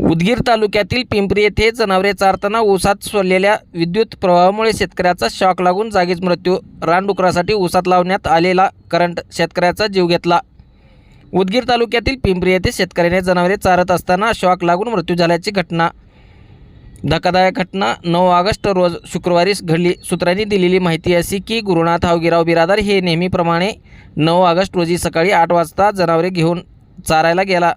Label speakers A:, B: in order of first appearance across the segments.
A: उदगीर तालुक्यातील पिंपरी येथे जनावरे चारताना ऊसात सोडलेल्या विद्युत प्रवाहामुळे शेतकऱ्याचा शॉक लागून जागीच मृत्यू. रानडुकरासाठी ऊसात लावण्यात आलेला करंट शेतकऱ्याचा जीव घेतला. उदगीर तालुक्यातील पिंपरी येथे शेतकऱ्याने जनावरे चारत असताना शॉक लागून मृत्यू झाल्याची घटना. धक्कादायक घटना. नऊ ऑगस्ट रोज शुक्रवारी घडली. सूत्रांनी दिलेली माहिती अशी की गुरुनाथ हावगिराव बिरादार हे नेहमीप्रमाणे नऊ ऑगस्ट रोजी सकाळी आठ वाजता जनावरे घेऊन चारायला गेला.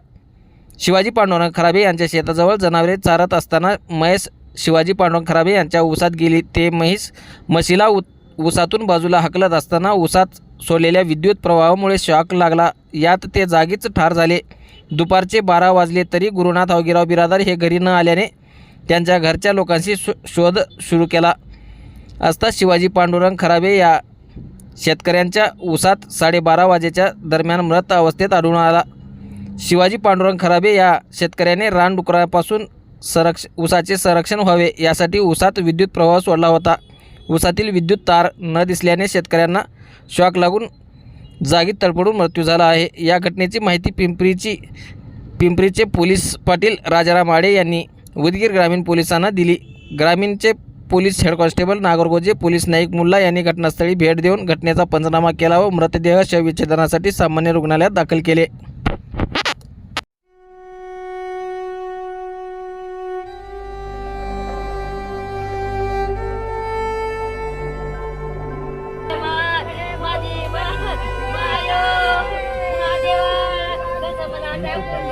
A: शिवाजी पांडुरंग खराबे यांच्या शेताजवळ जनावरे चारत असताना महेश शिवाजी पांडुरंग खराबे यांच्या ऊसात गेली. ते म्हैस म्हशीला उ ऊसातून बाजूला हकलत असताना ऊसात सोडलेल्या विद्युत प्रवाहामुळे शॉक लागला. यात ते जागीच ठार झाले. दुपारचे बारा वाजले तरी गुरुनाथ अवगिराव बिरादार हे घरी न आल्याने त्यांच्या घरच्या लोकांशी शो शोध सुरू केला. असता शिवाजी पांडुरंग खराबे या शेतकऱ्यांच्या ऊसात साडेबारा वाजेच्या दरम्यान मृत अवस्थेत आढळून आला. शिवाजी पांडुरंग खराबे या शेतकऱ्याने रानडुकरापासून संरक्ष ऊसाचे संरक्षण व्हावे यासाठी ऊसात विद्युत प्रवाह सोडला होता. ऊसातील विद्युत तार न दिसल्याने शेतकऱ्यांना शॉक लागून जागीत तडपडून मृत्यू झाला आहे. या घटनेची माहिती पिंपरीची पिंपरीचे पोलीस पाटील राजाराम आडे यांनी उदगीर ग्रामीण पोलिसांना दिली. ग्रामीणचे police head constable Nagargoje police Naik Mulla यांनी घटनास्थळी भेट देऊन घटनेचा पंचनामा केला व मृतदेह शवविच्छेदनासाठी सामान्य रुग्णालयात दाखल केले. Okay.